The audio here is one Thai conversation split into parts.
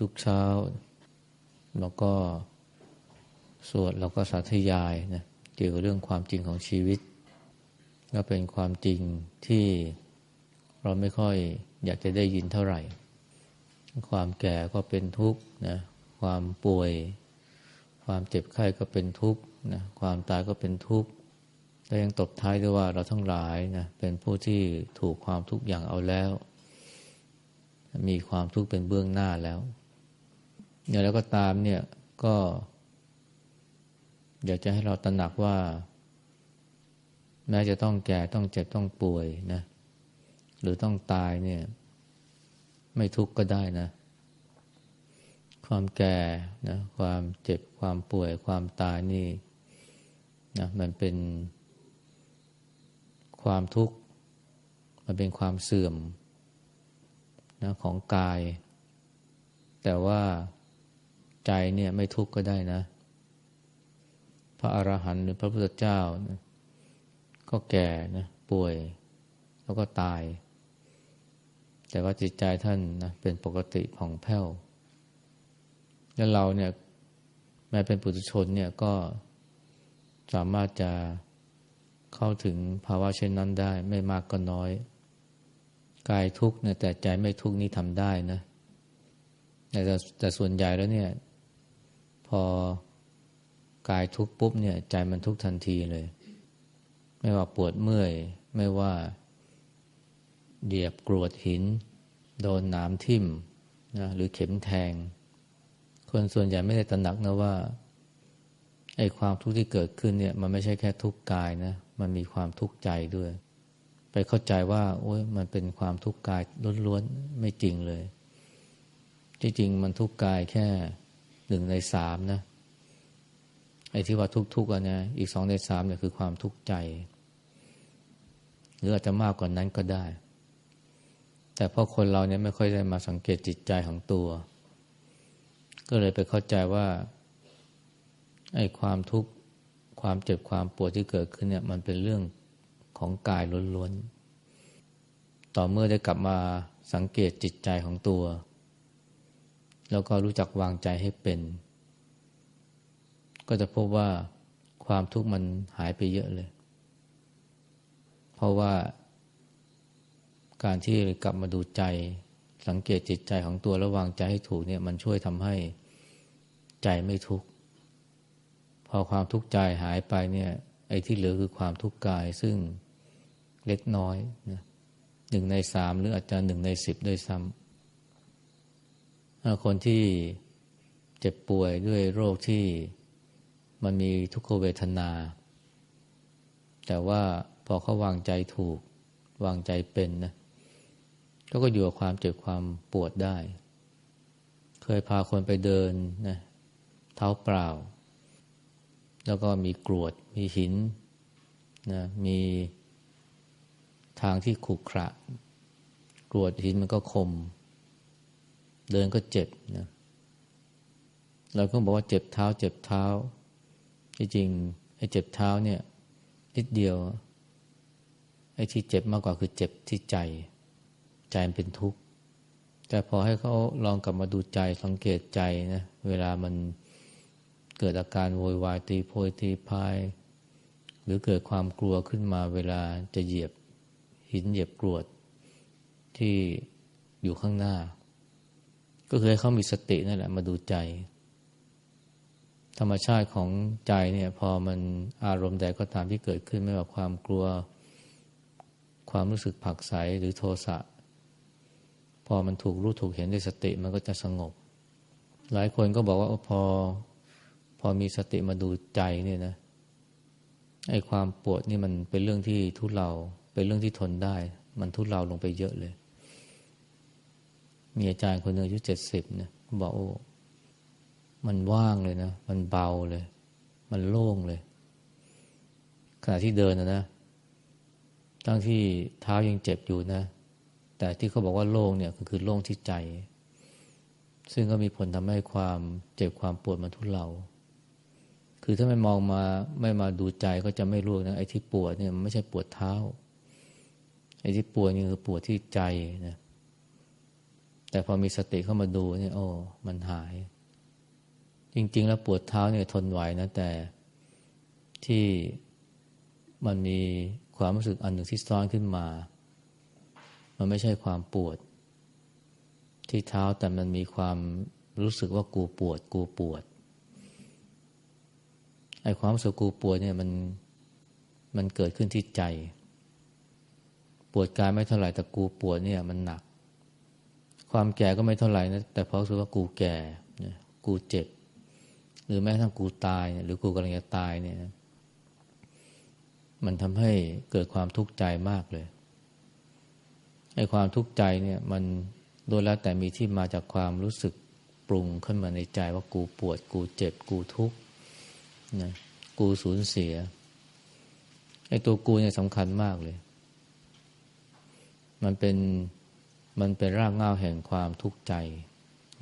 ทุกเช้าแล้วก็สวดแล้วก็สาธยายนะเกี่ยวกับเรื่องความจริงของชีวิต ก็เป็นความจริงที่เราไม่ค่อยอยากจะได้ยินเท่าไหร่ ความแก่ก็เป็นทุกข์นะความป่วย ความเจ็บไข้ก็เป็นทุกข์นะความตายก็เป็นทุกข์และยังตบท้ายด้วยว่าเราทั้งหลายนะเป็นผู้ที่ถูกความทุกข์อย่างเอาแล้ว มีความทุกข์เป็นเบื้องหน้าแล้วอย่างแล้วก็ตามเนี่ยก็ อยากจะให้เราตระหนักว่า แม้จะต้องแก่ต้องเจ็บต้องป่วยนะหรือต้องตายเนี่ย ไม่ทุกข์ก็ได้นะ ความแก่นะความเจ็บความป่วย ความตายนี่นะมันเป็นความทุกข์ มันเป็นความเสื่อม นะของกาย แต่ว่าใจเนี่ยไม่ทุกข์ก็ได้นะ พระอรหันต์หรือพระพุทธเจ้านะก็แก่นะป่วย แล้วก็ตาย แต่ว่าจิตใจท่านนะเป็นปกติผ่องแผ้ว แล้วเราเนี่ยแม้เป็นปุถุชนเนี่ยก็สามารถจะเข้าถึงภาวะเช่นนั้นได้ไม่มากก็น้อย กายทุกข์เนี่ยแต่ใจไม่ทุกข์นี่ทำได้นะแต่แต่ส่วนใหญ่แล้วเนี่ย พอกายทุกข์ปุ๊บเนี่ย ใจมันทุกข์ทันทีเลย ไม่ว่าปวดเมื่อย ไม่ว่าเดียบกรวดหิน โดนหนามทิ่มนะหรือเข็มแทง คนส่วนใหญ่ไม่ได้ตระหนักนะว่าไอ้ความทุกข์ที่เกิดขึ้นเนี่ย มันไม่ใช่แค่ทุกข์กายนะ มันมีความทุกข์ใจด้วย ไปเข้าใจว่า โอ้ยมันเป็นความทุกข์กายล้วนๆไม่จริงเลย จริงๆมันทุกข์กายแค่หนึ่งในสามนะไอ้ที่ว่าทุกข์ๆอะนะอีกสองในสามเนี่ยคือความทุกข์ใจ หรืออาจจะมากกว่านั้นก็ได้ แต่พราะคนเราเนี่ยไม่ค่อยได้มาสังเกตจิตใจของตัว ก็เลยไปเข้าใจว่าไอ้ความทุกข์ความเจ็บความปวดที่เกิดขึ้นเนี่ย มันเป็นเรื่องของกายล้วนๆ ต่อเมื่อได้กลับมาสังเกตจิตใจของตัว แล้วก็รู้จักวางใจให้เป็น ก็จะพบว่าความทุกข์มันหายไปเยอะเลย เพราะว่า การที่กลับมาดูใจ สังเกตจิตใจของตัวแล้ววางใจให้ถูกเนี่ย มันช่วยทำให้ใจไม่ทุกข์พอความทุกข์ใจหายไปเนี่ย ไอ้ที่เหลือคือความทุกข์กายซึ่งเล็กน้อยนะ หนึ่งในสามหรืออาจจะหนึ่งในสิบด้วยซ้ำคนที่เจ็บป่วยด้วยโรคที่มันมีทุกขเวทนา แต่ว่าพอเขาวางใจถูก วางใจเป็นนะก็ก็อยู่กับความเจ็บความปวดได้ เคยพาคนไปเดินนะเท้าเปล่า แล้วก็มีกรวด มีหินนะมี ทางที่ขรุขระกรวดหินมันก็คม เดินก็เจ็บนะเราก็บอกว่าเจ็บเท้า เจ็บเท้า ที่จริงไอ้เจ็บเท้าเนี่ย นิดเดียว ไอ้ที่เจ็บมากกว่าคือเจ็บที่ใจ ใจมันเป็นทุกข์ แต่พอให้เขาลองกลับมาดูใจสังเกตใจนะ เวลามันเกิดอาการโวยวายตีโพยตีพาย หรือเกิดความกลัวขึ้นมาเวลาจะเหยียบ หินเหยียบกรวดที่อยู่ข้างหน้า ก็คือให้เขามีสตินั่นแหละมาดูใจ ธรรมชาติของใจเนี่ยพอมันอารมณ์ใดก็ตามที่เกิดขึ้นไม่ว่าความกลัว ความรู้สึกผักใสหรือโทสะพอมันถูกรู้ถูกเห็นด้วยสติมันก็จะสงบ หลายคนก็บอกว่าพอพอมีสติมาดูใจเนี่ยนะไอ้ความปวดนี่มันเป็นเรื่องที่ทุเลา เป็นเรื่องที่ทนได้ มันทุเลาลงไปเยอะเลย มีอาจารย์คนหนึ่งอายุเจ็ดสิบเนี่ยบอกโอ้ มันว่างเลยนะ มันเบาเลย มันโล่งเลย ขณะที่เดินนะนะทั้งที่เท้ายังเจ็บอยู่นะ แต่ที่เขาบอกว่าโล่งเนี่ยก็คือโล่งที่ใจ ซึ่งก็มีผลทำให้ความเจ็บความปวดมันทุเลาคือถ้าไม่มองมาไม่มาดูใจก็จะไม่รู้นะไอ้ที่ปวดเนี่ยมันไม่ใช่ปวดเท้า อ้ที่ปวดนี่คือปวดที่ใจนะแต่พอมีสติเข้ามาดูเนี่ยโอ้มันหาย จริง ๆ แล้วปวดเท้าเนี่ยทนไหวนะ แต่ที่มันมีความรู้สึกอันหนึ่งที่ซ้อนขึ้นมา มันไม่ใช่ความปวด ที่เท้าแต่มันมีความรู้สึกว่ากูปวด กูปวดไอ้ความรู้สึกกูปวดเนี่ยมันมันเกิดขึ้นที่ใจ วดกายไม่เท่าไหร่แต่กูปวดเนี่ยมันหนัก ความแก่ก็ไม่เท่าไหร่นะแต่เพราะรู้สึกว่ากูแก่กูเจ็บ หรือแม้ทั้งกูตาย หรือกูกำลังจะตายเนี่ยมันทำให้เกิดความทุกข์ใจมากเลยไอ้ความทุกข์ใจเนี่ยมันโดยแล้วแต่มีที่มาจากความรู้สึกปรุงขึ้นมาในใจว่ากูปวด กูเจ็บ กูทุกข์นะกูสูญเสียไอ้ตัวกูเนี่ยสำคัญมากเลย มันเป็นมันเป็นรากเหง้าแห่งความทุกข์ใจ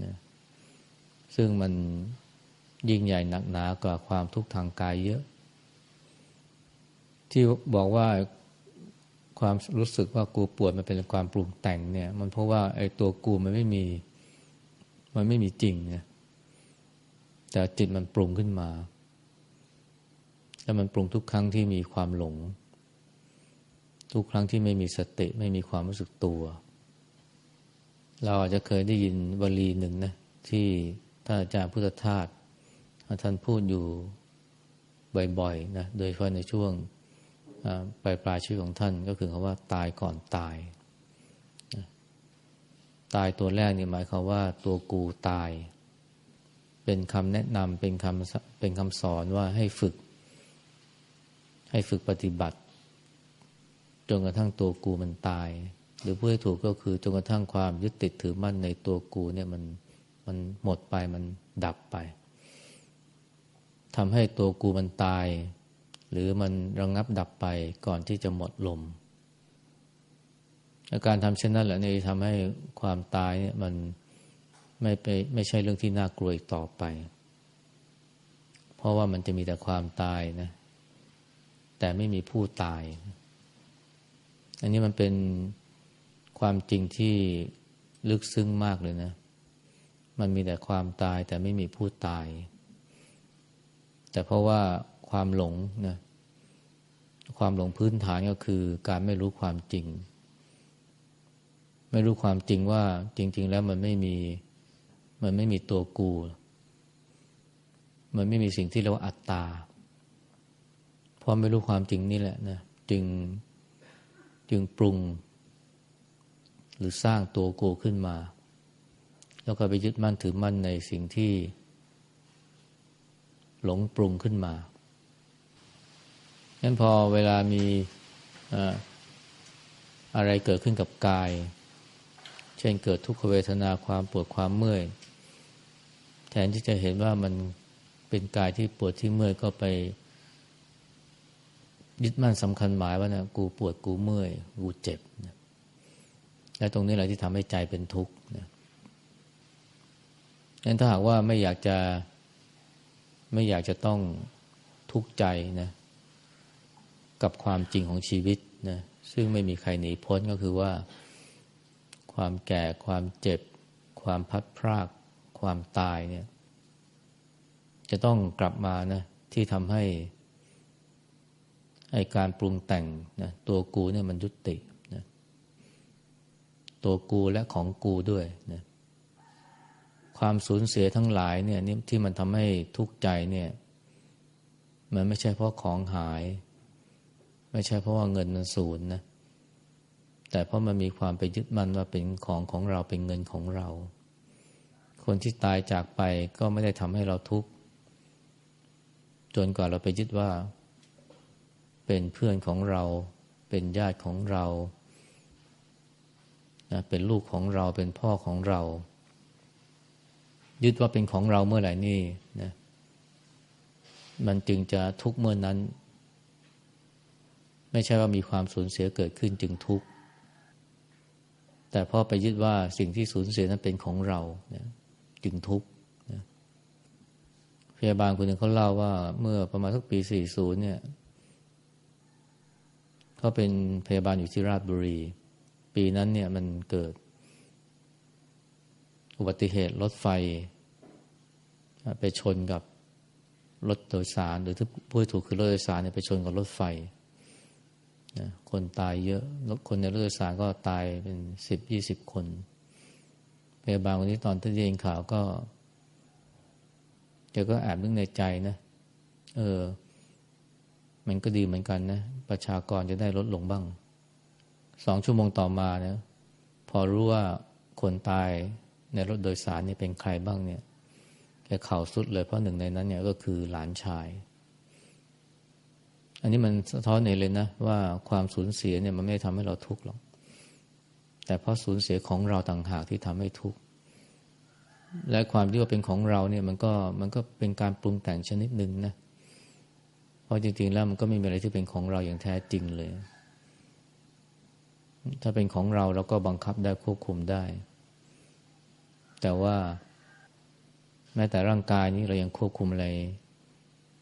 นะซึ่งมันยิ่งใหญ่หนักหนากว่าความทุกข์ทางกายเยอะ ที่บอกว่าความรู้สึกว่ากูปวดมันเป็นความปรุงแต่งเนี่ย มันเพราะว่าไอ้ตัวกูมันไม่มี มันไม่มีจริงเนี่ยแต่จิตมันปรุงขึ้นมา แล้วมันปรุงทุกครั้งที่มีความหลง ทุกครั้งที่ไม่มีสติไม่มีความรู้สึกตัว เราอาจจะเคยได้ยินวลีหนึ่งนะที่ท่านอาจารย์พุทธทาสท่านพูดอยู่บ่อยๆนะโดยเฉพาะในช่วงปลายปลายชีวิตของท่านก็คือคำว่าตายก่อนตาย ตายตัวแรกนี่หมายความว่าตัวกูตาย เป็นคำแนะนำเป็นคำเป็นคำสอนว่าให้ฝึก ให้ฝึกปฏิบัติ จนกระทั่งตัวกูมันตาย หรือพูดให้ถูกก็คือจนกระทั่งความยึดติดถือมั่นในตัวกูเนี่ยมันมันหมดไปมันดับไปทำให้ตัวกูมันตาย หรือมันระงงับดับไปก่อนที่จะหมดลมอาการทำเช่นนั้นแหละนี่ทำให้ความตายเนี่ยมันไม่ไปไม่ใช่เรื่องที่น่ากลัวอีกต่อไป เพราะว่ามันจะมีแต่ความตายนะ แต่ไม่มีผู้ตาย อันนี้มันเป็นความจริงที่ลึกซึ้งมากเลยนะ มันมีแต่ความตายแต่ไม่มีผู้ตาย แต่เพราะว่าความหลงนะความหลงพื้นฐานก็คือการไม่รู้ความจริง ไม่รู้ความจริงว่าจริง ๆ แล้วมันไม่มีมันไม่มีตัวกู มันไม่มีสิ่งที่เรียกว่าอัตตาพราะไม่รู้ความจริงนี่แหละนะจึง จึงปรุง หรือสร้างตัวโกขึ้นมา แล้วก็ไปยึดมั่นถือมั่นในสิ่งที่ หลงปรุงขึ้นมางั้นพอเวลามีอะไรเกิดขึ้นกับกาย เช่นเกิดทุกขเวทนาความปวดความเมื่อย แทนที่จะเห็นว่ามันเป็นกายที่ปวดที่เมื่อยก็ไป ยึดมั่นสำคัญหมายว่านะกูปวดกูเมื่อยกูเจ็บนะและตรงนี้แหละที่ทำให้ใจเป็นทุกข์นะงั้นถ้าหากว่าไม่อยากจะไม่อยากจะต้องทุกข์ใจนะกับความจริงของชีวิตนะซึ่งไม่มีใครหนีพ้นก็คือว่า ความแก่ความเจ็บ ความพัดพราก ความตายเนี่ย จะต้องกลับมานะที่ทำให้ ไอการปรุงแต่งนะตัวกูเนี่ยมันยุตินะตัวกูและของกูด้วยนะความสูญเสียทั้งหลายเนี่ยนี่ที่มันทำให้ทุกข์ใจเนี่ย มันไม่ใช่เพราะของหาย ไม่ใช่เพราะว่าเงินมันสูญนะแต่เพราะมันมีความไปยึดมั่นว่าเป็นของของเราเป็นเงินของเรา คนที่ตายจากไปก็ไม่ได้ทำให้เราทุกข์จนกว่าเราไปยึดว่า เป็นเพื่อนของเรา เป็นญาติของเรานะเป็นลูกของเรา เป็นพ่อของเรา ยึดว่าเป็นของเราเมื่อไหร่นี่นะ มันจึงจะทุกเมื่อนนั้น ไม่ใช่ว่ามีความสูญเสียเกิดขึ้นจึงทุกข์ แต่พอไปยึดว่าสิ่งที่สูญเสียนั้นเป็นของเรานะจึงทุกข์พยาบาลคนหนึ่งเขาเล่าว่าเมื่อประมาณสักปีสี่ศูนย์เนี่ย เขาเป็นพยาบาลอยู่ที่ราชบุรี ปีนั้นเนี่ยมันเกิด อุบัติเหตุรถไฟ ไปชนกับรถโดยสาร หรือที่พูดถูกคือรถโดยสารเนี่ยไปชนกับรถไฟนะคนตายเยอะคนในรถโดยสารก็ตายเป็นสิบยี่สิบคนพยาบาลคนนี้ตอนที่ได้ยินข่าวก็แกก็แอบนึกในใจนะ เออ มันก็ดีเหมือนกันนะ ประชากรจะได้ลดลงบ้างสองชั่วโมงต่อมาเนะพอรู้ว่าคนตายในรถโดยสารนี่เป็นใครบ้างเนี่ยแกเข่าสุดเลยเพราะหนึ่งในนั้นเนี่ยก็คือหลานชาย อันนี้มันสะท้อนเห็นเลยนะว่าความสูญเสียเนี่ยมันไม่ทำให้เราทุกข์หรอก แต่เพราะสูญเสียของเราต่างหากที่ทำให้ทุกข์และความที่ว่าเป็นของเราเนี่ยมันก็มันก็เป็นการปรุงแต่งชนิดหนึ่งนะ เพราะจริง ๆ แล้วมันก็ไม่มีอะไรที่เป็นของเราอย่างแท้จริงเลย ถ้าเป็นของเราเราก็บังคับได้ควบคุมได้ แต่ว่าแม้แต่ร่างกายนี้เรายังควบคุมอะไร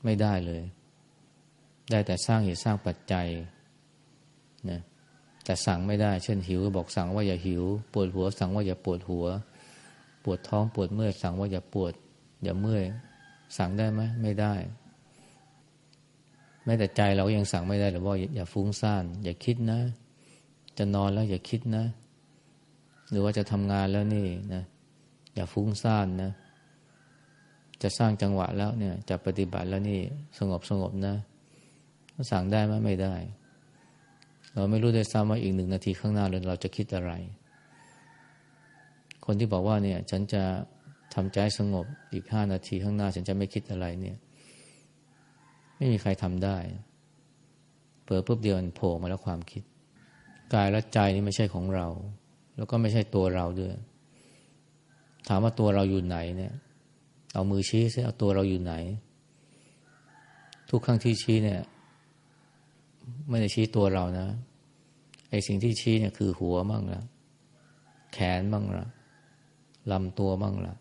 ไม่ได้เลย ได้แต่สร้างเหตุสร้างปัจจัยนะแต่สั่งไม่ได้ เช่นหิวบอกสั่งว่าอย่าหิว ปวดหัว สั่งว่าอย่าปวดหัว ปวดท้องปวดเมื่อยสั่งว่าอย่าปวด อย่าเมื่อย สั่งได้ไหมไม่ได้ แม้แต่ใจเราก็ยังสั่งไม่ได้หรือว่าอย่าฟุ้งซ่าน อย่าคิดนะ จะนอนแล้วอย่าคิดนะ หรือว่าจะทำงานแล้วนี่นะอย่าฟุ้งซ่านนะ จะสร้างจังหวะแล้วเนี่ย จะปฏิบัติแล้วนี่สงบสงบนะสั่งได้ไหมไม่ได้ เราไม่รู้ได้ซ้ำว่าอีกหนึ่งนาทีข้างหน้าเราจะคิดอะไร คนที่บอกว่าเนี่ย ฉันจะทำใจสงบอีกห้านาทีข้างหน้า ฉันจะไม่คิดอะไรเนี่ย ไม่มีใครทำได้เปิดปุ๊บเดียวโผล่มาแล้วความคิด กายและใจนี่ไม่ใช่ของเรา แล้วก็ไม่ใช่ตัวเราด้วย ถามว่าตัวเราอยู่ไหนเนี่ย เอามือชี้ซิเอาตัวเราอยู่ไหน ทุกครั้งที่ชี้เนี่ย ไม่ได้ชี้ตัวเรานะไอ้สิ่งที่ชี้เนี่ยคือหัวบ้างละแขนบ้างละลำตัวบ้างละ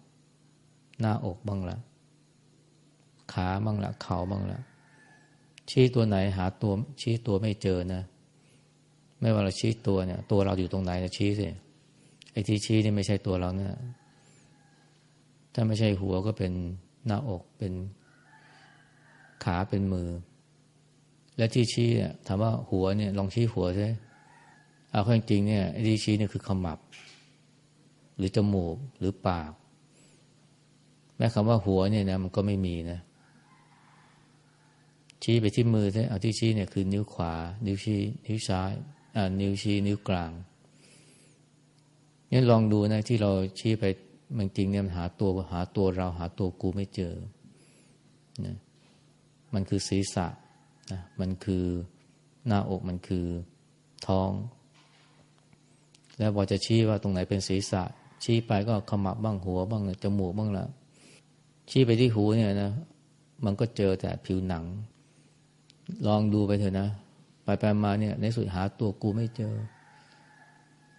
หน้าอกบ้างละขาบ้างละเข่าบ้างละ ชี้ตัวไหนหาตัวชี้ตัวไม่เจอนะไม่ว่าเราชี้ตัวเนี่ย ตัวเราอยู่ตรงไหนนะชี้สิไอ้ที่ชี้นี่ไม่ใช่ตัวเราเนี่ยถ้าไม่ใช่หัวก็เป็นหน้าอกเป็นขาเป็นมือ และที่ชี้เนี่ยถามว่าหัวเนี่ยลองชี้หัวใช่เอาข้อจริงเนี่ยไอ้ที่ชี้เนี่ยคือขมับ หรือจมูกหรือปากแม้คำว่าหัวเนี่ยนะมันก็ไม่มีนะ ชี้ไปที่มือใช่เอาที่ชี้เนี่ยคือนิ้วขวา นิ้วชี้ นิ้วซ้ายอ่านิ้วชี้ นิ้วกลางนี่ลองดูนะที่เราชี้ไปมันจริงเนี่ยมันหาตัวหาตัวเราหาตัวกูไม่เจอนะมันคือศีรษะนะมันคือหน้าอกมันคือท้อง แล้วพอจะชี้ว่าตรงไหนเป็นศีรษะ ชี้ไปก็ขมับบ้างหัวบ้างจมูกบ้างละชี้ไปที่หูเนี่ยนะมันก็เจอแต่ผิวหนัง ลองดูไปเถอะนะ ไปไปมาเนี่ย ในสุดหาตัวกูไม่เจอ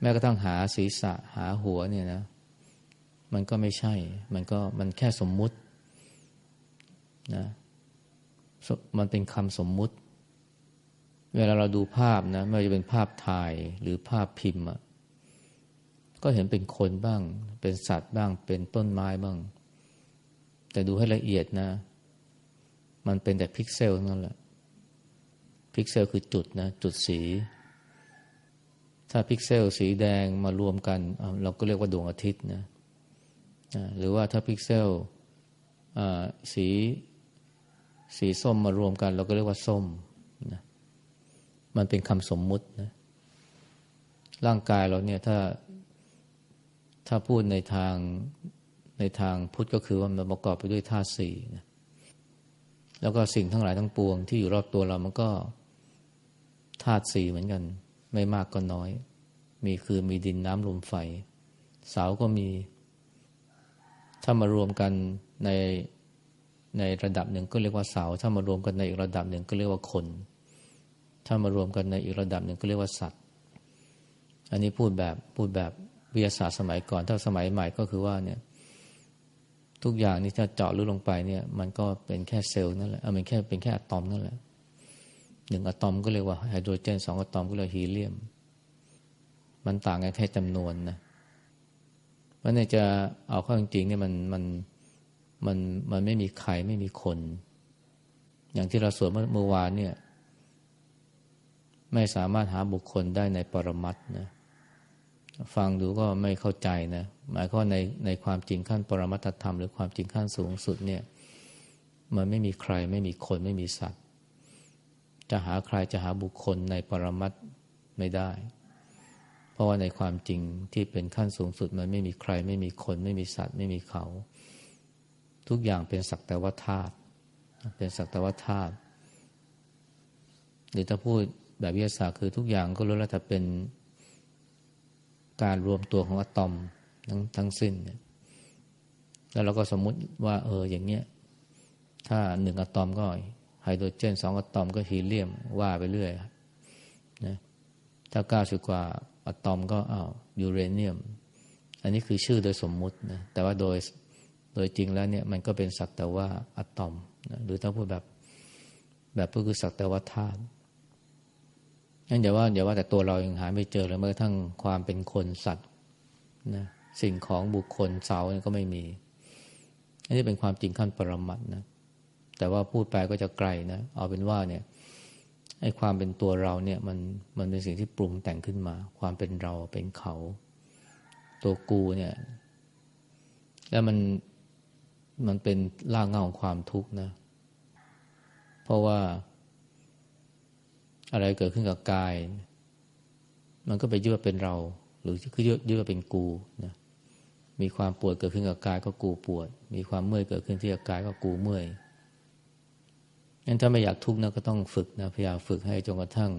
แม้กระทั่งหาศีรษะหาหัวเนี่ยนะ มันก็ไม่ใช่ มันก็มันแค่สมมุตินะมันเป็นคำสมมุติ เวลาเราดูภาพนะไม่ว่าจะเป็นภาพถ่ายหรือภาพพิมพ์อะก็เห็นเป็นคนบ้าง เป็นสัตว์บ้าง เป็นต้นไม้บ้าง แต่ดูให้ละเอียดนะ มันเป็นแต่พิกเซลนั่นแหละ พิกเซลคือจุดนะ จุดสี ถ้าพิกเซลสีแดงมารวมกัน เราก็เรียกว่าดวงอาทิตย์นะหรือว่าถ้าพิกเซลสีสีส้มมารวมกัน เราก็เรียกว่าส้มนะมันเป็นคำสมมุตินะร่างกายเราเนี่ยถ้าถ้าพูดในทางในทางพุทธก็คือว่ามันประกอบไปด้วยธาตุสี่นะแล้วก็สิ่งทั้งหลายทั้งปวงที่อยู่รอบตัวเรามันก็ ธาตุสี่เหมือนกัน ไม่มากก็น้อย มีคือมีดินน้ำลมไฟ เสาก็มี ถ้ามารวมกันในในระดับหนึ่งก็เรียกว่าเสา ถ้ามารวมกันในอีกระดับหนึ่งก็เรียกว่าคน ถ้ามารวมกันในอีกระดับหนึ่งก็เรียกว่าสัตว์ อันนี้พูดแบบพูดแบบวิทยาศาสตร์สมัยก่อน ถ้าสมัยใหม่ก็คือว่าเนี่ย ทุกอย่างนี่ถ้าเจาะลึกลงไปเนี่ย มันก็เป็นแค่เซลล์นั่นแหละ เออมันแค่เป็นแค่อะตอมนั่นแหละ หนึ่งอะตอมก็เรียกว่าไฮโดรเจนสองอะตอมก็เรียกฮีเลียม มันต่างกันแค่จำนวนนะเพราะเนี่ยจะเอาเข้าจริงๆเนี่ยมันมันมันมันไม่มีใครไม่มีคน อย่างที่เราสวดเมื่อวานเนี่ย ไม่สามารถหาบุคคลได้ในปรมัตนะฟังดูก็ไม่เข้าใจนะ หมายความในในความจริงขั้นปรมัตธรรม หรือความจริงขั้นสูงสุดเนี่ย มันไม่มีใครไม่มีคนไม่มีสัตว จะหาใครจะหาบุคคลในปรมัตไม่ได้ เพราะว่าในความจริงที่เป็นขั้นสูงสุดมันไม่มีใคร ไม่มีคน ไม่มีสัตว์ ไม่มีเขา ทุกอย่างเป็นสักแต่ว่าธาตุเป็นสักแต่ว่าธาตุหรือถ้าพูดแบบวิทยาศาสตร์คือทุกอย่างก็รู้แล้วแต่เป็นการรวมตัวของอะตอมทั้งทั้งสิ้นเนี่ยแล้วเราก็สมมุติว่า เอออย่างเนี้ย ถ้าหนึ่งอะตอมก็ ไฮโดรเจนสองอะตอมก็ฮีเลียมว่าไปเรื่อยนะถ้าเก้าสิบกว่าอะตอมก็อ้าวยูเรเนียม อันนี้คือชื่อโดยสมมุตินะแต่ว่าโดยโดยจริงแล้วเนี่ยมันก็เป็นสักแต่ว่าอะตอมนะหรือถ้าพูดแบบแบบก็คือสักแต่ว่าธาตุงั้นอย่าว่าอย่าว่าแต่ตัวเรายังหาไม่เจอเลยแม้กระทั่งความเป็นคนสัตว์นะสิ่งของบุคคลเสาก็ไม่มี อันนี้เป็นความจริงขั้นปรมัตนะ แต่ว่าพูดไปก็จะไกลนะ เอาเป็นว่าเนี่ยไอ้ความเป็นตัวเราเนี่ยมันมันเป็นสิ่งที่ปรุงแต่งขึ้นมา ความเป็นเราเป็นเขา ตัวกูเนี่ย แล้วมันมันเป็นร่างเงาของความทุกข์นะ เพราะว่า อะไรเกิดขึ้นกับกาย มันก็ไปยึดว่าเป็นเรา หรือคือยึดยึดว่าเป็นกูนะมีความปวดเกิดขึ้นกับกายก็กูปวด มีความเมื่อยเกิดขึ้นที่กับกายก็กูเมื่อย งั้นถ้าไม่อยากทุกข์นะก็ต้องฝึกนะพยายามฝึกให้จนกระทั่ง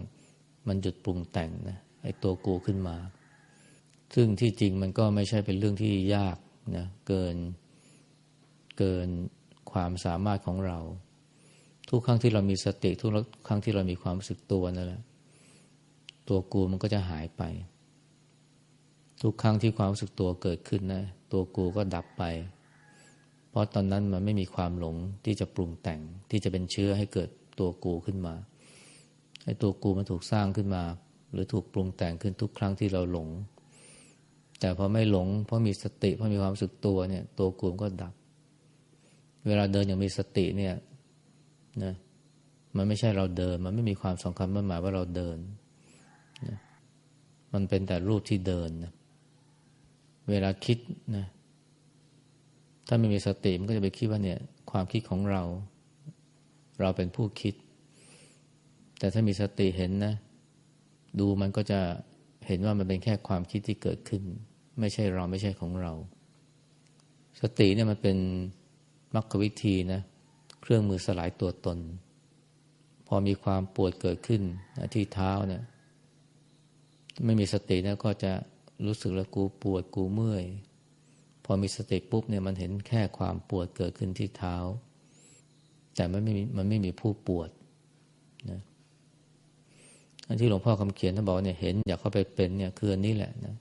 มันหยุดปรุงแต่งนะไอ้ตัวกูขึ้นมา ซึ่งที่จริงมันก็ไม่ใช่เป็นเรื่องที่ยากนะเกินเกินความสามารถของเรา ทุกครั้งที่เรามีสติ ทุกครั้งที่เรามีความรู้สึกตัวนั่นแหละตัวกูมันก็จะหายไป ทุกครั้งที่ความรู้สึกตัวเกิดขึ้นนะ ตัวกูก็ดับไป เพราะตอนนั้นมันไม่มีความหลงที่จะปรุงแต่งที่จะเป็นเชื้อให้เกิดตัวกูขึ้นมาไอ้ตัวกูมันถูกสร้างขึ้นมา หรือถูกปรุงแต่งขึ้นทุกครั้งที่เราหลง แต่พอไม่หลงเพราะมีสติเพราะมีความรู้สึกตัวเนี่ย ตัวกูมก็ดับ เวลาเดินอย่างมีสติเนี่ยนะมันไม่ใช่เราเดิน มันไม่มีความสำคัญมันหมายว่าเราเดินนะมันเป็นแต่รูปที่เดินนะเวลาคิดนะ ถ้าไม่มีสติมันก็จะไปคิดว่าเนี่ย ความคิดของเรา เราเป็นผู้คิด แต่ถ้ามีสติเห็นนะ ดูมันก็จะเห็นว่ามันเป็นแค่ความคิดที่เกิดขึ้น ไม่ใช่เราไม่ใช่ของเรา สติเนี่ยมันเป็นมรรควิธีนะ เครื่องมือสลายตัวตน พอมีความปวดเกิดขึ้นที่เท้าเนี่ยไม่มีสตินะก็จะรู้สึกแล้วกูปวดกูเมื่อย พอมีสติปุ๊บเนี่ยมันเห็นแค่ความปวดเกิดขึ้นที่เท้า แต่มันไม่มีมันไม่มีผู้ปวดนะอันที่หลวงพ่อคำเขียนท่านบอกเนี่ยเห็นอยากเข้าไปเป็นเนี่ยคืออันนี้แหละนะ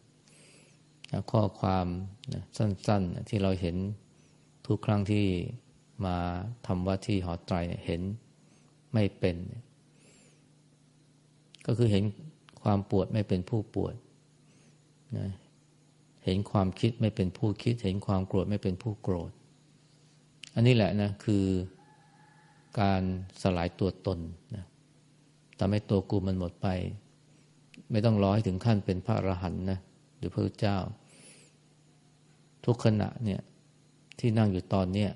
ข้อความนะสั้น ๆ ที่เราเห็นทุกครั้งที่มาทำวัดที่หอไตรเห็นไม่เป็น ก็คือเห็นความปวดไม่เป็นผู้ปวดนะ เห็นความคิดไม่เป็นผู้คิด เห็นความโกรธไม่เป็นผู้โกรธ อันนี้แหละนะคือการสลายตัวตนนะทำให้ตัวกูมันหมดไป ไม่ต้องรอให้ถึงขั้นเป็นพระอรหันต์นะหรือพระเจ้า ทุกขณะเนี่ยที่นั่งอยู่ตอนเนี้ย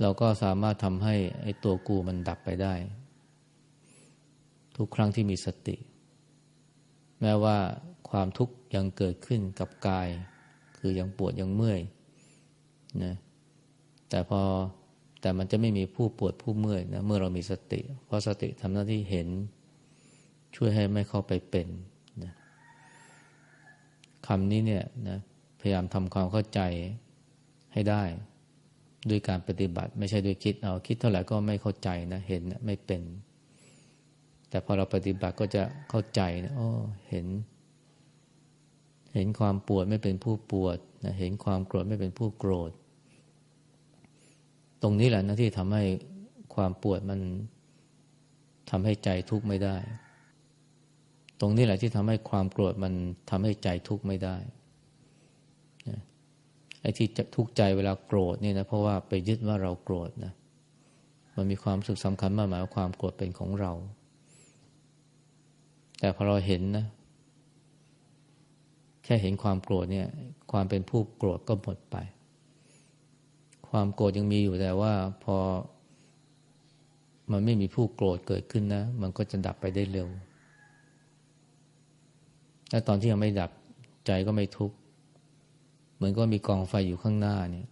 เราก็สามารถทำให้ไอ้ตัวกูมันดับไปได้ ทุกครั้งที่มีสติ แม้ว่าความทุกข์ยังเกิดขึ้นกับกาย คือยังปวดยังเมื่อยนะแต่พอแต่มันจะไม่มีผู้ปวดผู้เมื่อยนะเมื่อเรามีสติ เพราะสติทำหน้าที่เห็น ช่วยให้ไม่เข้าไปเป็นนะคำนี้เนี่ยนะพยายามทำความเข้าใจให้ได้ ด้วยการปฏิบัติ ไม่ใช่ด้วยคิดเอาคิดเท่าไหร่ก็ไม่เข้าใจนะเห็นนะไม่เป็น แต่พอเราปฏิบัติก็จะเข้าใจนะอ๋อเห็น เห็นความปวดไม่เป็นผู้ปวดนะเห็นความโกรธไม่เป็นผู้โกรธ ตรงนี้แหละนะที่ทำให้ความปวดมันทำให้ใจทุกข์ไม่ได้ ตรงนี้แหละที่ทำให้ความโกรธมันทำให้ใจทุกข์ไม่ได้นะอ้ที่ทุกข์ใจเวลาโกรธนี่นะเพราะว่าไปยึดว่าเราโกรธนะมันมีความสุขสำคัญมากหมายว่าความโกรธเป็นของเรา แต่พอเราเห็นนะ แค่เห็นความโกรธเนี่ย ความเป็นผู้โกรธก็หมดไป ความโกรธยังมีอยู่แต่ว่าพอ มันไม่มีผู้โกรธเกิดขึ้นนะ มันก็จะดับไปได้เร็วและตอนที่ยังไม่ดับใจก็ไม่ทุกข์เหมือนก็มีกองไฟอยู่ข้างหน้าเนี่ย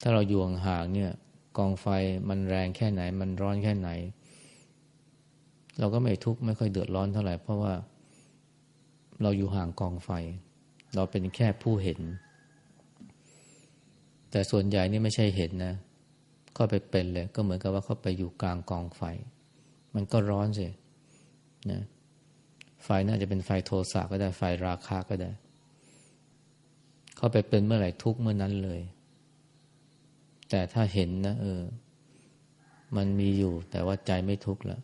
ถ้าเราอยู่ห่างเนี่ย กองไฟมันแรงแค่ไหน มันร้อนแค่ไหน เราก็ไม่ทุกข์ไม่ค่อยเดือดร้อนเท่าไหร่เพราะว่าเราอยู่ห่างกองไฟ เราเป็นแค่ผู้เห็น แต่ส่วนใหญ่นี่ไม่ใช่เห็นนะก็ไปเป็นเลย ก็เหมือนกับว่าเขาไปอยู่กลางกองไฟ มันก็ร้อนสินะไฟน่าจะเป็นไฟโทสะก็ได้ไฟราคาก็ได้ เขาไปเป็นเมื่อไหร่ทุกเมื่อนั้นเลย แต่ถ้าเห็นนะเออ มันมีอยู่แต่ว่าใจไม่ทุกข์แล้ว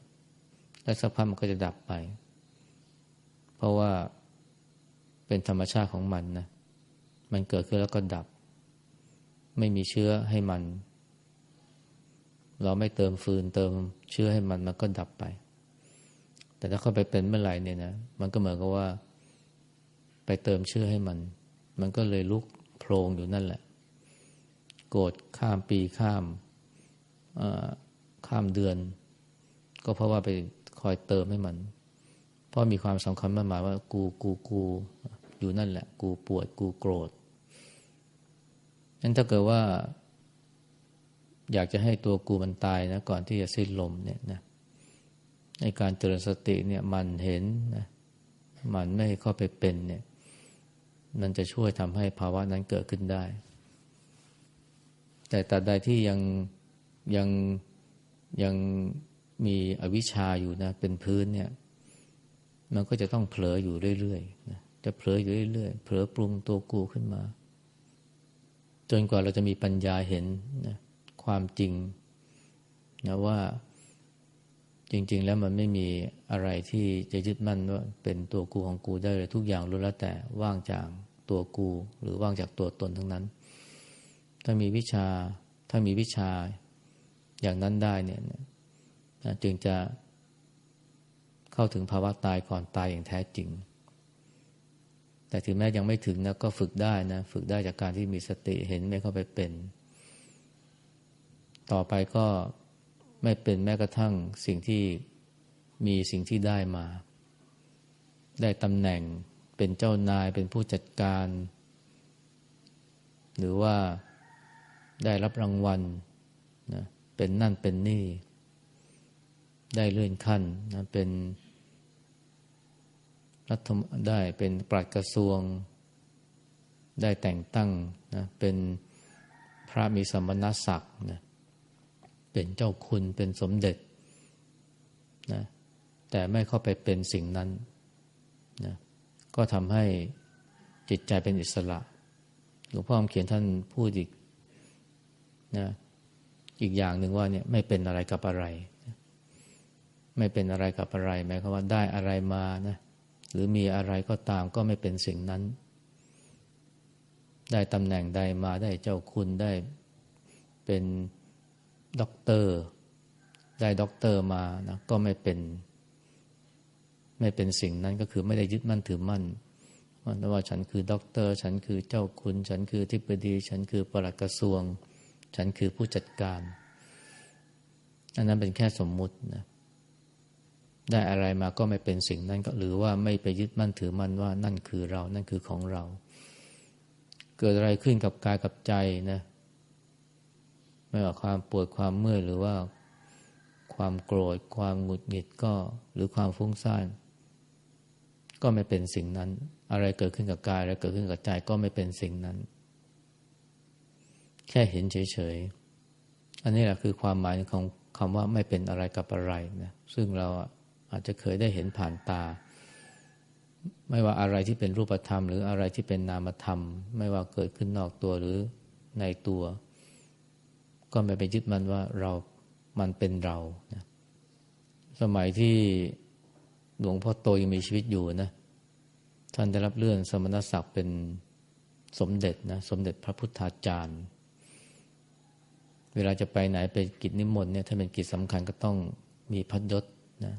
และสภาพมันก็จะดับไป เพราะว่าเป็นธรรมชาติของมันนะมันเกิดขึ้นแล้วก็ดับ ไม่มีเชื้อให้มัน เราไม่เติมฟืนเติมเชื้อให้มันมันก็ดับไป แต่ถ้าเขาไปเป็นเมื่อไหร่เนี่ยนะมันก็เหมือนกับว่า ไปเติมเชื้อให้มัน มันก็เลยลุกโพลงอยู่นั่นแหละ โกรธข้ามปีข้ามข้ามเดือน ก็เพราะว่าไป คอยเติมให้มัน เพราะมีความสำคัญมากหมายว่ากูกูกูอยู่นั่นแหละ กูปวดกูโกรธนั้นถ้าเกิดว่า อยากจะให้ตัวกูมันตายนะก่อนที่จะสิ้นลมเนี่ยนะในการเจริญสติเนี่ยมันเห็นนะมันไม่เข้าไปเป็นเนี่ย มันจะช่วยทำให้ภาวะนั้นเกิดขึ้นได้ แต่ตัดใดที่ยังยังยัง มีอวิชชาอยู่นะเป็นพื้นเนี่ย มันก็จะต้องเผลออยู่เรื่อยๆนะจะเผลออยู่เรื่อยๆเผลอปรุงตัวกูขึ้นมา จนกว่าเราจะมีปัญญาเห็นนะความจริงนะว่าจริง ๆ แล้วมันไม่มีอะไรที่จะยึดมั่นว่าเป็นตัวกูของกูได้เลยทุกอย่างรู้แล้วแต่ว่างจากตัวกู หรือว่างจากตัวตนทั้งนั้น ถ้ามีวิชาถ้ามีวิชาอย่างนั้นได้เนี่ย จึงจะเข้าถึงภาวะตายก่อนตายอย่างแท้จริง แต่ถึงแม้ยังไม่ถึงนะก็ฝึกได้นะ ฝึกได้จากการที่มีสติเห็นไม่เข้าไปเป็น ต่อไปก็ไม่เป็นแม้กระทั่งสิ่งที่มีสิ่งที่ได้มา ได้ตำแหน่งเป็นเจ้านายเป็นผู้จัดการ หรือว่าได้รับรางวัลนะเป็นนั่นเป็นนี่ ได้เลื่อนขั้นนะเป็นรัฐได้เป็นปลัดกระทรวง ได้แต่งตั้งนะเป็นพระมีสมณศักดิ์นะเป็นเจ้าคุณเป็นสมเด็จนะแต่ไม่เข้าไปเป็นสิ่งนั้นนะก็ทำให้จิตใจเป็นอิสระ หลวงพ่อเขียนท่านพูดอีกนะอีกอย่างหนึ่งว่าเนี่ยไม่เป็นอะไรกับอะไร ไม่เป็นอะไรกับอะไรหมายความว่าได้อะไรมานะหรือมีอะไรก็ตามก็ไม่เป็นสิ่งนั้น ได้ตำแหน่งใดมาได้เจ้าคุณได้เป็นด็อกเตอร์ ได้ด็อกเตอร์มานะก็ไม่เป็น ไม่เป็นสิ่งนั้นก็คือไม่ได้ยึดมั่นถือมั่นว่าฉันคือด็อกเตอร์ ฉันคือเจ้าคุณ ฉันคือทิบดี ฉันคือปลัดกระทรวง ฉันคือผู้จัดการอันนั้นเป็นแค่สมมุตินะ ได้อะไรมาก็ไม่เป็นสิ่งนั้นก็หรือว่าไม่ไปยึดมั่นถือมั่นว่านั่นคือเรา นั่นคือของเรา เกิดอะไรขึ้นกับกายกับใจนะ ไม่ว่าความปวดความเมื่อยหรือว่าความโกรธ ความหงุดหงิดก็หรือความฟุ้งซ่านก็ไม่เป็นสิ่งนั้น อะไรเกิดขึ้นกับกายอะไรเกิดขึ้นกับใจก็ไม่เป็นสิ่งนั้น แค่เห็นเฉยๆอันนี้แหละคือความหมายของคำว่าไม่เป็นอะไรกับอะไรนะซึ่งเราอ อาจจะเคยได้เห็นผ่านตา ไม่ว่าอะไรที่เป็นรูปธรรม หรืออะไรที่เป็นนามธรรม ไม่ว่าเกิดขึ้นนอกตัวหรือในตัว ก็ไม่ไปยึดมันว่าเรามันเป็นเรานะสมัยที่หลวงพ่อโตยังมีชีวิตอยู่นะท่านได้รับเลื่อนสมณศักดิ์เป็นสมเด็จนะสมเด็จพระพุทธาจารย์ เวลาจะไปไหนไปกิจนิมนต์เนี่ยถ้าเป็นกิจสำคัญก็ต้องมีพัดยศนะ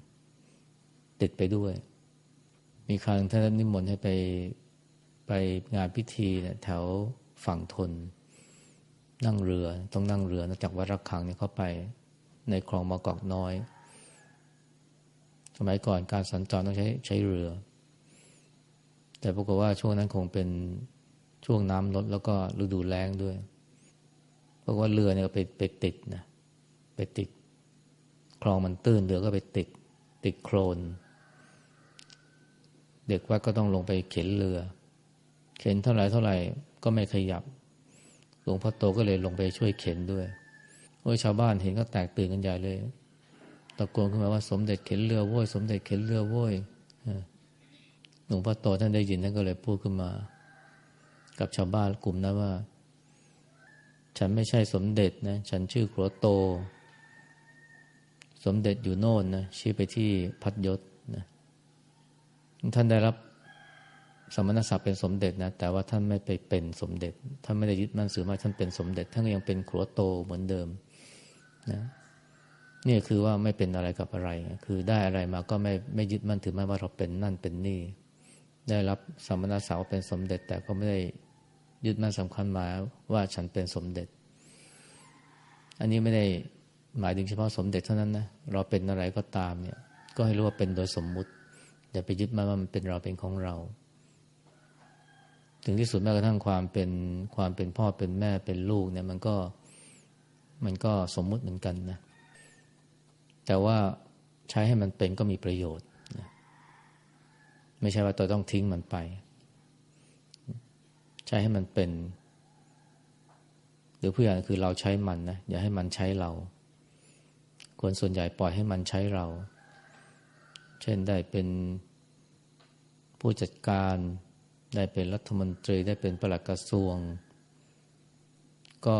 ติดไปด้วย มีครั้งท่านนิมนต์ให้ไปไปงานพิธีเนี่ยแถวฝั่งทน นั่งเรือต้องนั่งเรือนะจากวัดระฆังเนี่ยเข้าไปในคลองมะกอกน้อย สมัยก่อนการสัญจรต้องใช้ใช้เรือ แต่ปรากฏว่าช่วงนั้นคงเป็นช่วงน้ำลดแล้วก็ฤดูแล้งด้วย เพราะว่าเรือเนี่ยไปไปติดนะไปติด คลองมันตื้นเรือก็ไปติด ติดโคลน เด็กวัดก็ต้องลงไปเข็นเรือ เข็นเท่าไหร่เท่าไหร่ก็ไม่ขยับ หลวงพ่อโตก็เลยลงไปช่วยเข็นด้วย โอ้ยชาวบ้านเห็นก็แตกตื่นกันใหญ่เลย ตะโกนขึ้นมาว่าสมเด็จเข็นเรือโว้ย สมเด็จเข็นเรือโว้ยหลวงพ่อโตท่านได้ยินท่านก็เลยพูดขึ้นมา กับชาวบ้านกลุ่มนั้นว่า ฉันไม่ใช่สมเด็จนะ ฉันชื่อครัวโต สมเด็จอยู่โน่นนะ ชี้ไปที่พัดยศนะ ท่านได้รับสมณศักดิ์เป็นสมเด็จนะแต่ว่าท่านไม่ไปเป็นสมเด็จท่านไม่ได้ยึดมั่นสือมาท่านเป็นสมเด็จ ท่านยังเป็นครัวโตเหมือนเดิมนะนี่คือว่าไม่เป็นอะไรกับอะไร คือได้อะไรมาก็ไม่ไม่ยึดมั่นถือมั่นว่าเราเป็นนั่นเป็นนี่ ได้รับสมณศักดิ์เป็นสมเด็จ แต่ก็ไม่ได้ยึดมั่นสำคัญมาว่าฉันเป็นสมเด็จ อันนี้ไม่ได้หมายถึงเฉพาะสมเด็จเท่านั้นนะเราเป็นอะไรก็ตามเนี่ย ก็ให้รู้ว่าเป็นโดยสมมุติ อย่าไปยึดมั่นว่ามันเป็นเราเป็นของเรา ถึงที่สุดแม้กระทั่งความเป็นความเป็นพ่อเป็นแม่เป็นลูกเนี่ย มันก็มันก็สมมุติเหมือนกันนะ แต่ว่าใช้ให้มันเป็นก็มีประโยชน์นะไม่ใช่ว่าตัวต้องทิ้งมันไป ใช้ให้มันเป็น หรือเพื่อนคือเราใช้มันนะอย่าให้มันใช้เราคนส่วนใหญ่ปล่อยให้มันใช้เรา เช่นได้เป็น ผู้จัดการได้เป็นรัฐมนตรีได้เป็นประหลัดกระทรวง ก็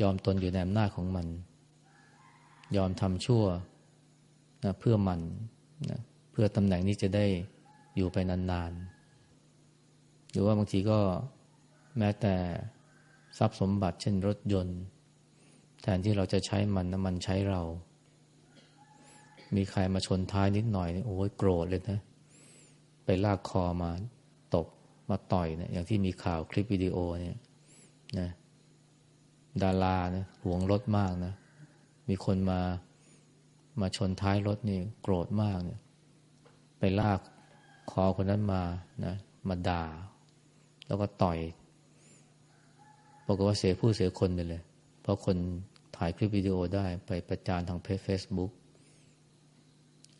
ยอมตนอยู่ในอำนาจของมัน ยอมทำชั่วนะเพื่อมันนะเพื่อตำแหน่งนี้จะได้อยู่ไปนานๆ หรือว่าบางทีก็แม้แต่ทรัพย์สมบัติเช่นรถยนต์ แทนที่เราจะใช้มันนะมันใช้เรา มีใครมาชนท้ายนิดหน่อย โอ้ยโกรธเลยนะ ไปลากคอมาตบมาต่อยเนะี่ยอย่างที่มีข่าวคลิปวิดีโอเนี่ยนะดารานะหวงรถมากนะ มีคนมามาชนท้ายรถนี่โกรธมากเนี่ย ไปลากคอคนนั้นมานะมาด่า แล้วก็ต่อยบอกว่าเสียผู้เสียคนไปเลย เพราะคนถ่ายคลิปวิดีโอได้ไปประจานทางเพจเฟซบุ๊ก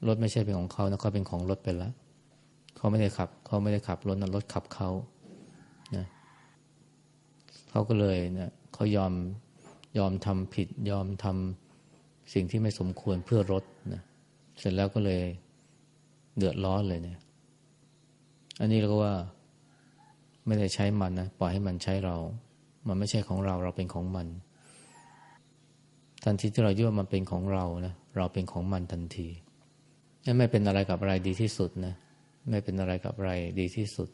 รถไม่ใช่เป็นของเขานะเขาเป็นของรถไปแล้ว เขาไม่ได้ขับ เขาไม่ได้ขับรถนะรถขับเขานะเขาก็เลยเนะเขายอมยอมทำผิด ยอมทำสิ่งที่ไม่สมควรเพื่อรถนะเสร็จแล้วก็เลยเดือดร้อนเลยเนี่ย อันนี้เราก็ว่าไม่ได้ใช้มันนะปล่อยให้มันใช้เรา มันไม่ใช่ของเราเราเป็นของมัน ทันทีที่เรายึดว่ามันเป็นของเรานะเราเป็นของมันทันทีไม่เป็นอะไรกับอะไรดีที่สุดนะ ไม่เป็นอะไรกับอะไรดีที่สุด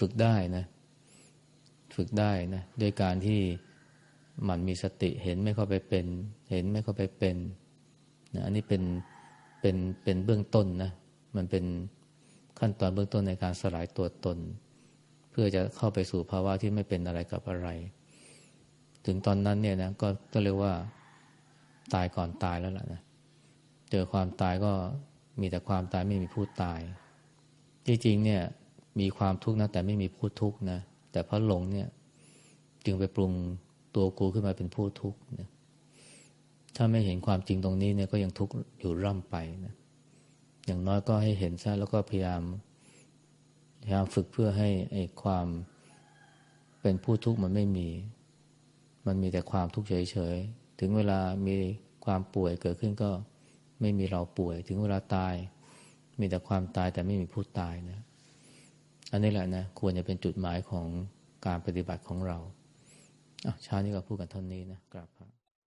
ฝึกได้นะ ฝึกได้นะด้วยการที่มันมีสติเห็นไม่เข้าไปเป็น เห็นไม่เข้าไปเป็นนะอันนี้เป็นเป็นเป็นเบื้องต้นนะ มันเป็นขั้นตอนเบื้องต้นในการสลายตัวตน เพื่อจะเข้าไปสู่ภาวะที่ไม่เป็นอะไรกับอะไร ถึงตอนนั้นเนี่ยนะก็ต้องเรียกว่าตายก่อนตายแล้วล่ะนะเจอความตายก็ มีแต่ความตายไม่มีผู้ตาย จริงๆเนี่ยมีความทุกข์นะแต่ไม่มีผู้ทุกข์นะแต่เพราะหลงเนี่ยจึงไปปรุงตัวกูขึ้นมาเป็นผู้ทุกข์นะถ้าไม่เห็นความจริงตรงนี้เนี่ยก็ยังทุกข์อยู่ร่ำไปนะอย่างน้อยก็ให้เห็นซะแล้วก็พยายามพยายามฝึกเพื่อให้ไอ้ความเป็นผู้ทุกข์มันไม่มี มันมีแต่ความทุกข์เฉยๆ ถึงเวลามีความป่วยเกิดขึ้นก็ ไม่มีเราป่วย ถึงเวลาตาย มีแต่ความตายแต่ไม่มีผู้ตายนะ อันนี้แหละนะควรจะเป็นจุดหมายของการปฏิบัติของเราเช้านี้ก็พูดกันเท่านี้นะกราบพระ